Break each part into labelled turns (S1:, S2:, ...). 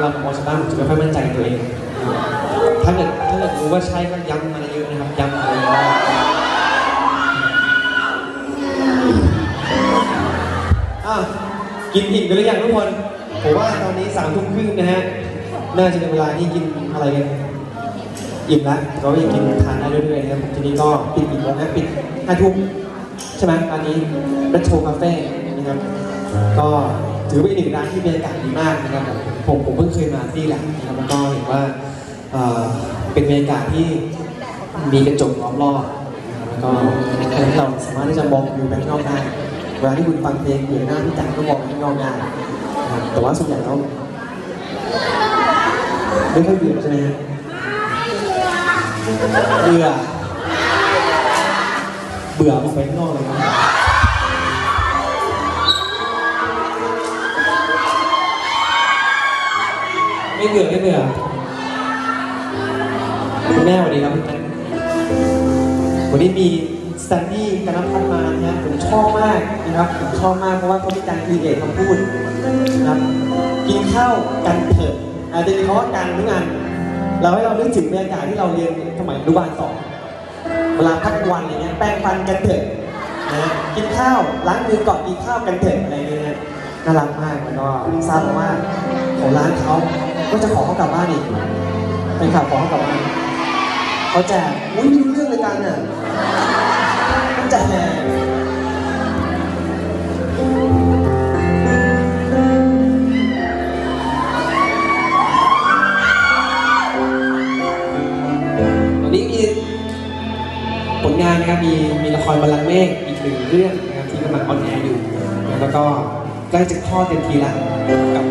S1: เรามองชาวบ้านผมจะไม่ค่อยมั่นใจตัวเอง ถ้าเกิดถ้าเกิดรู้ว่าใช่ก็ย้ำมาเยอะนะครับย้ำมาเยอะๆอะกินอิ่มกันหรือยังทุกคน ผมว่าตอนนี้สามทุ่มครึ่งนะฮะ น่าจะเป็นเวลาที่กินอะไรกันอิ่มแล้วก็ยังกินทานได้เรื่อยๆนะครับทีนี้ก็ปิดกี่โมงนะปิดห้าทุ่มใช่ไหมตอนนี้รัชโชคาเฟ่นะครับ ก็ ถือเป็นอีกหนึ่งร้านที่บรรยากาศดีมากนะครับผมผมเพิ่งเคยมาที่แหละนะครับแล้วก็เห็นว่าเอ่อเป็นบรรยากาศที่มีกระจกล้อมรอบนะครับแล้วก็เราสามารถที่จะมองวิวไปข้างนอกได้เวลาที่คุณฟังเพลงอยู่หน้าที่แต่งก็มองไปข้างนอกได้นะครับแต่ว่าส่วนใหญ่แล้วไม่ค่อยเบื่อใช่ไหมฮะเบื่อเบื่อออกไปข้างนอกเลยนะ ไม่เบื่อไม่เบื่อคุณแม่สวัสดีครับคุณแม่วันนี้มีสแตนดี้กันนพัฒน์มานะฮะผมชอบมากนะครับผมชอบมากเพราะว่าเขามีการคีเอทคำพูดนะครับกินข้าวกันเถอะอาจจะมีคำว่ากันทุกงานเราให้เรานึกถึงบรรยากาศที่เราเรียนสมัยอนุบาลสองเวลาพักวันอย่างเงี้ยแปรงฟันกันเถอะนะกินข้าวล้างมือก่อนกินข้าวกันเถอะอะไรเงี้ยน่ารักมากแล้วก็ทราบว่าของร้านเขา ก็จะขอเขากลับบ้านอีกเป็นข่าวขอเขากลับบ้านเขาแจกอุ้ยไม่รู้เรื่องเลยกันน่ะมันจะแห่วันนี้มีผลงานนะครับมีมีละครบัลลังเมฆอีกหนึ่งเรื่องนะครับที่กำลังออนแอร์อยู่ แล้วก็ใกล้จะคลอดเต็มทีแล้วกับ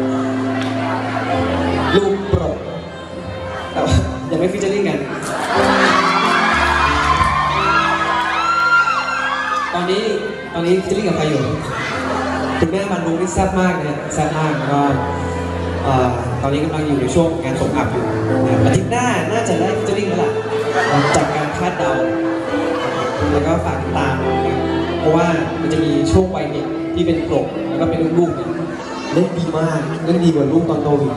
S1: ไม่ฟิชเจอริ่งกัน ตอนนี้ตอนนี้ฟิชเจอริ่งกับใครอยู่คุณแม่มันลุงนี่แซ่บมากเนะแซ่บมากก็ตอนนี้กำลังอยู่ในช่วงงานตกอับอยู่อาทิตย์หน้าน่าจะได้ฟิชเจอริ่งแล้วล่ะจากการคาดเดา แล้วก็ฝากตาม เพราะว่ามันจะมีช่วงวัยเด็กที่เป็นกลบแล้วก็เป็นลูกๆเนี่ยเล่นดีมากเล่นดีกว่าลูกตอนโตอีก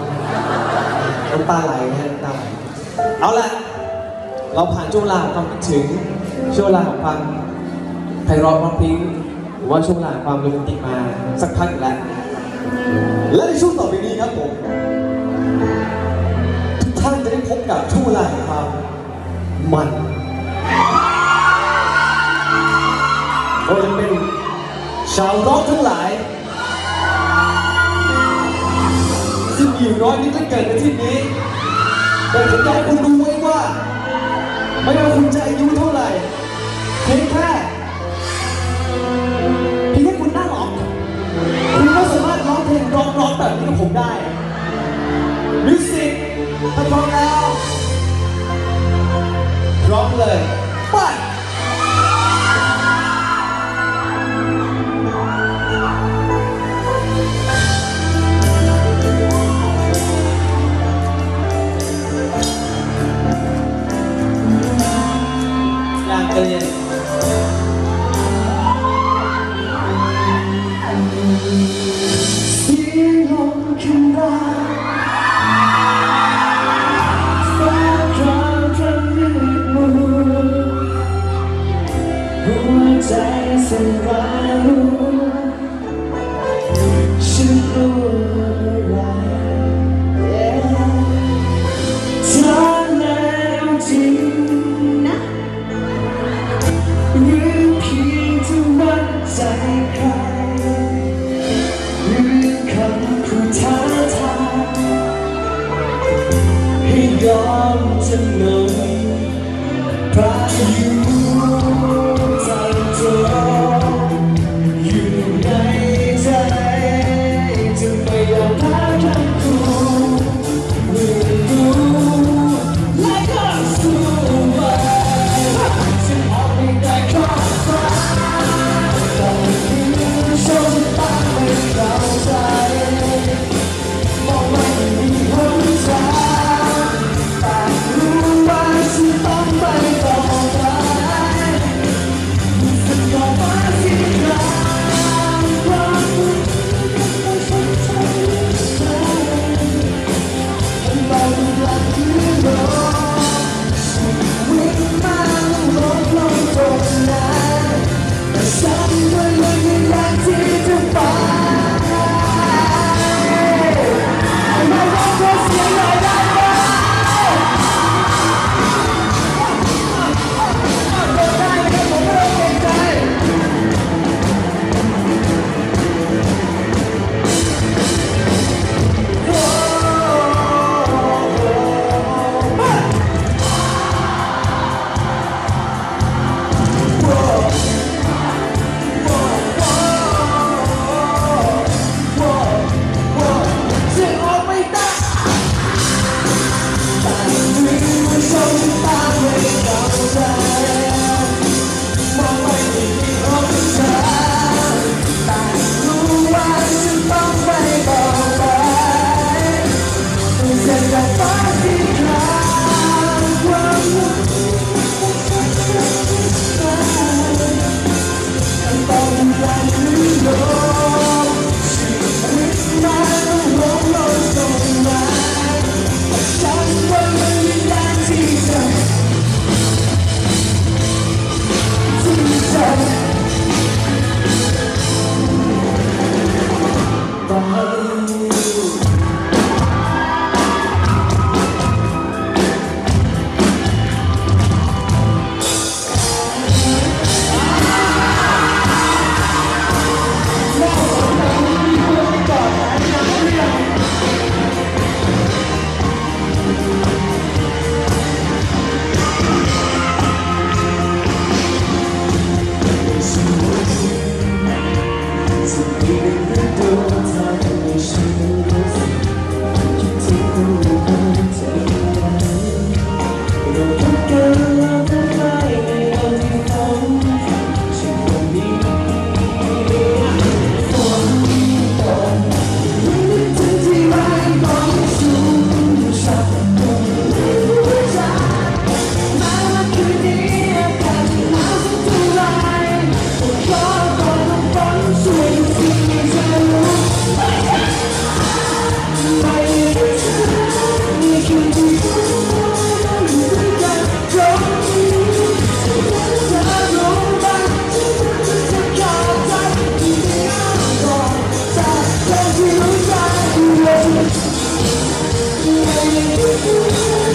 S1: น้ำตาไหลนะฮะน้ำตาไหล เอาละเราผ่านช่วงเวลาของความคิดถึงช่วงเวลาของความไพเราะเพราะพริ้งหรือว่าช่วงเวลาความโรแมนติกมาสักพักอยู่แล้ว และในช่วงต่อไปนี้ครับผมทุกท่านจะได้พบกับช่วงเวลาแห่งความมันเราจะเป็นชาวร็อกทั้งหลายซึ่งอยู่ร้อยนี้ก็เกิดในที่นี้ แต่ผมอยากให้ ใจสั่นร้าย
S2: ก็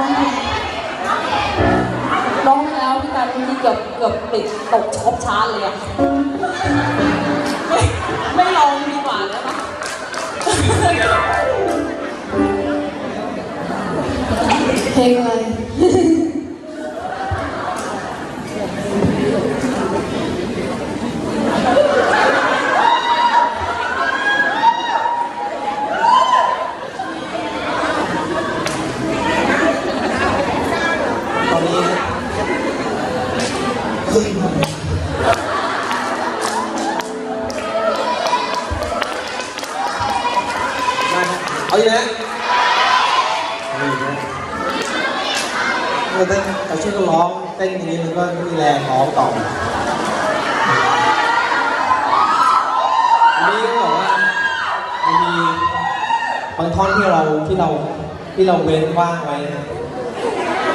S2: ร้อ
S3: งร้องแล้วพี่การเมื่อกี้เกือบเกือบติดตกช็อปชาร์จเลยอะไม่ไม่ลองดีกว่าแล้วปะเพลงอะไร
S1: เอาอีกนะเอาอีกนะเต้นเราช่วยกันร้องเต้นทีนี้มันก็มีแรงร้องต่ออันนี้ก็บอกว่ามันมีบางท่อนที่เราที่เราที่เราเว้นว่างไว้นะ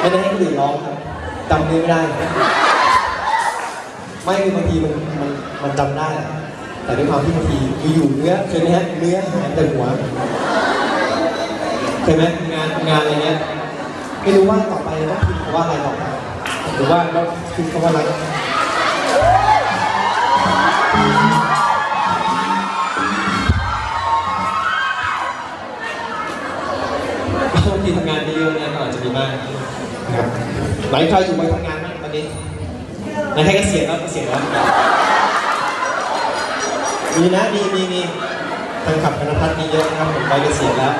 S1: ไม่ได้ให้คนอื่นร้องครับจำเนื้อไม่ได้ ไม่คือบางทีมันมันมันจำได้ แต่ด้วยความที่บางทีอยู่เนื้อเคยไหมฮะเนื้อหายแต่หัว เคยไหมงานงานอะไรเงี้ยไม่รู้ว่าต่อไปต้องพิมพ์คำว่าอะไรต่อไปหรือว่าต้องพิมพ์คำว่าอะไรบางทีทำงานเยอะๆเนี่ยก็อาจจะมีบ้างนะครับหลายใครอยู่ไปทำงานไหมตอนนี้ไหนใครเกษียณแล้วเกษียณแล้วมีนะมีมีมีทางขับคณพัฒน์มีเยอะนะครับผมไปเกษียณแล้ว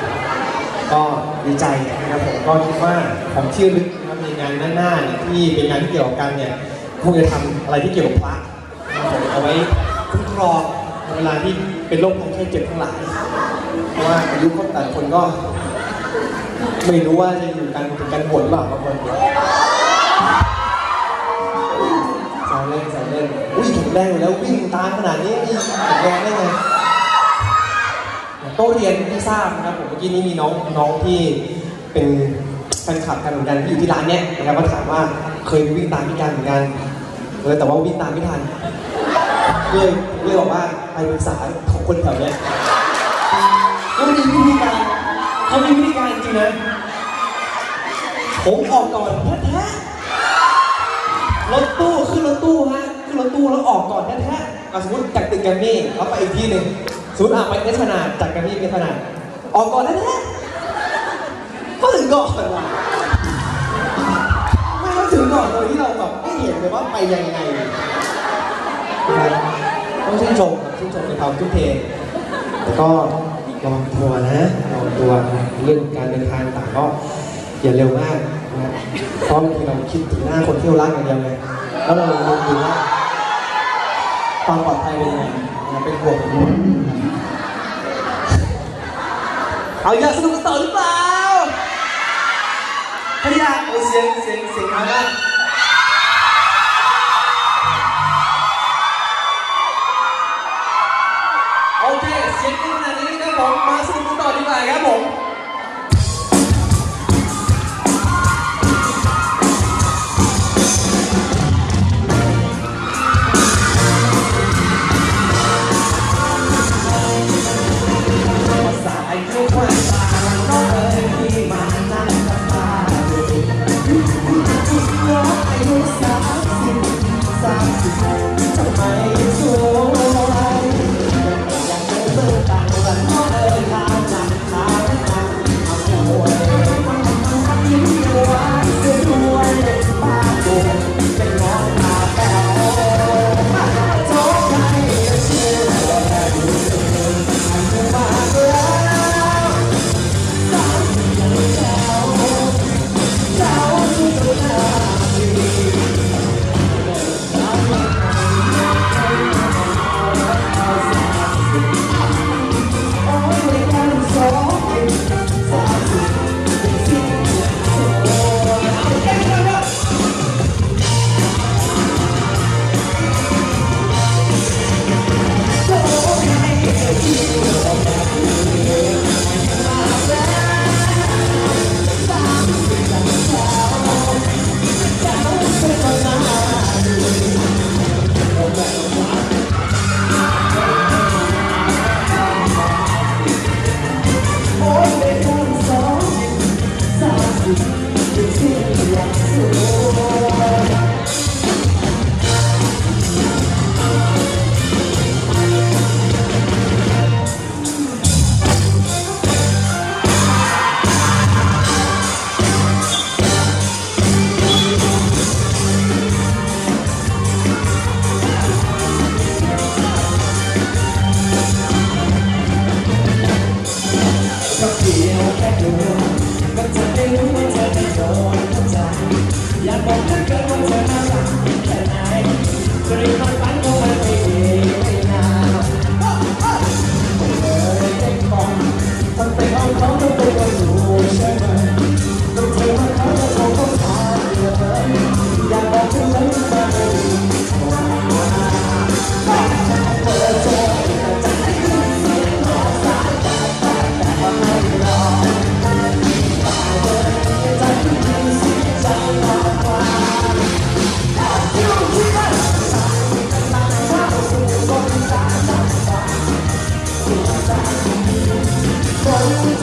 S1: ก็ดีใจนะครับผมก็คิดว่าผมเชื่อลึกนะครับในงานหน้าๆเนี่ยที่เป็นงานที่เกี่ยวกับกันเนี่ยคงจะทำอะไรที่เกี่ยวกับพระนะครับผมเอาไว้คุ้มครองเวลาที่เป็นโรคภัยไข้เจ็บทั้งหลายเพราะว่าอายุคนแต่คนก็ ไม่รู้ว่าจะอยู่กันถึงกันบวชหรือเปล่าบางคนแซวเล่นแซวเล่นอุ้ยแข็งแรงอยู่แล้ววิ่งตามขนาดนี้แข็งแรงได้ไง โต๊ะเรียนที่ทราบนะครับผมเมื่อกี้นี้มีน้องน้องที่เป็นแฟนคลับกันเหมือนกันที่อยู่ที่ร้านเนี้ยนะครับมาถามว่าเคยวิ่งตามพี่กันเหมือนกันเออแต่ว่าวิ่งตามไม่ทันเลยเลยบอกว่าไปปรึกษาของคนแถวเนี้ยแล้วมันมีวิธีการเขามีวิธีการจริงนะผมออกก่อนแท้ๆรถตู้ขึ้นรถตู้ฮะขึ้นรถตู้แล้วออกก่อนแท้ๆสมมติจากตึกแกรมมี่แล้วไปอีกที่หนึ่ง สมมติอะไปเนสขนาดจากกันที่เนสขนาดออกก่อนแท้ๆก็ถึงก่อนว่ะไม่ก็ถึงก่อนโดยที่เราแบบไม่เห็นเลยว่าไปยังไงต้องชื่นชมชื่นชมในความทุ่มเทแต่ก็ระวังตัวนะระวังตัวเรื่องการเดินทางต่างก็อย่าเร็วมากนะเพราะบางทีเราคิดถึงหน้าคนเที่ยวรักอย่างเดียวเลยแล้วเราลืมดูว่าความปลอดภัยเป็นยังไงเป็นห่วง เอาอยากสนุกกันต่อหรือเปล่าถ้าอยากเอาเสียงเสียงเสียงมาได้โอเคเสียงขนาดนี้นะผมมาสนุกกันต่อดีกว่าครับผม ย้อน ก็จะ
S2: ได้รู้ว่าเธอจะโดนเข้าใจอยากบอกเธอเกินว่าเธอน่ารักแค่ไหนจะรีบมา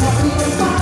S2: ส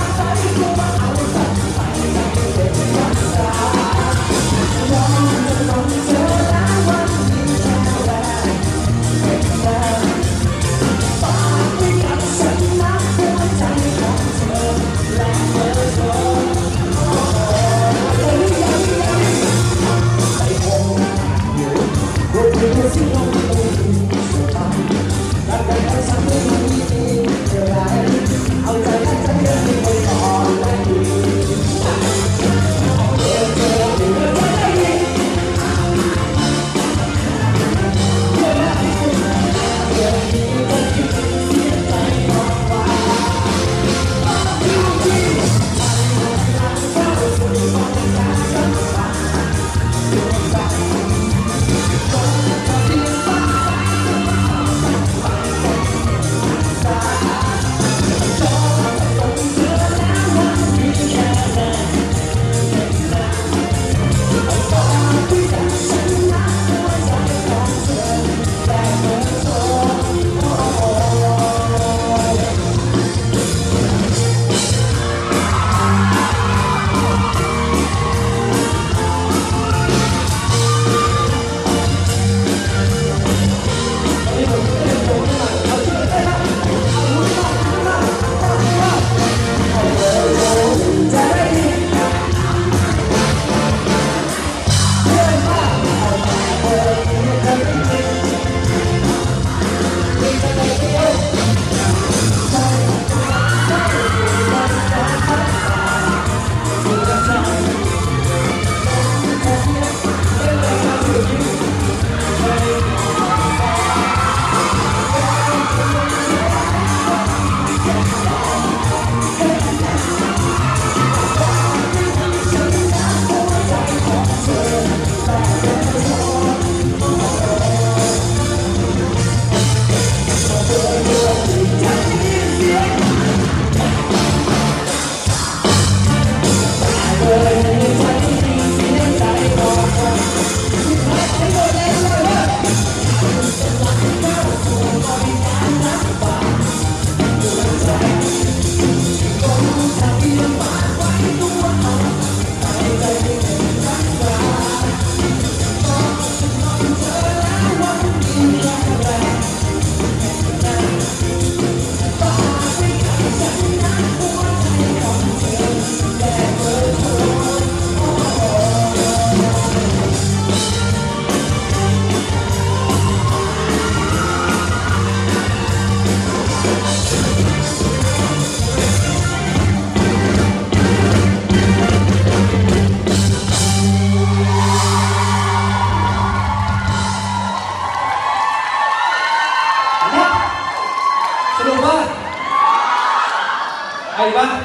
S2: ไอ้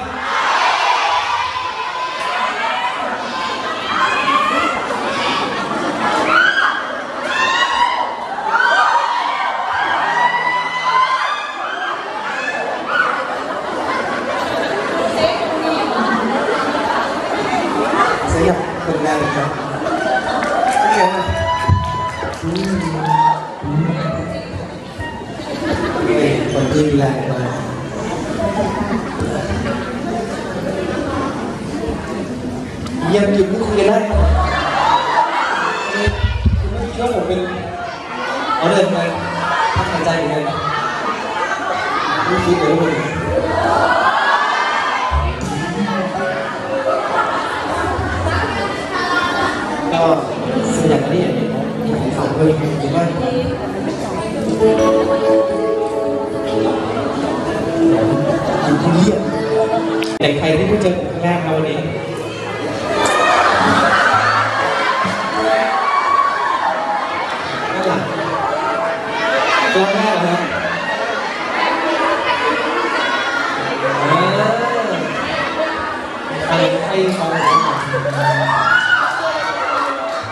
S2: เอาเลยไปพักหายใจเหมือนกันไม่คิดเลยว่าผมก็สยามนี่อย่างนี้มีของฝากด้วยหรือว่ากินที่เยี่ยมไหน
S1: ใครที่เพิ่งเจอผมครั้งแรกครับวันนี้ กล้องแรกเหรอฮะอ่าใครใครชองผมหน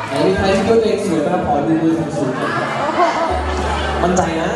S1: ไหนมีใครที่คิดว่าตัวเองสวยบ้างขอดูมือสูงๆหน่อยมั่นใจนะ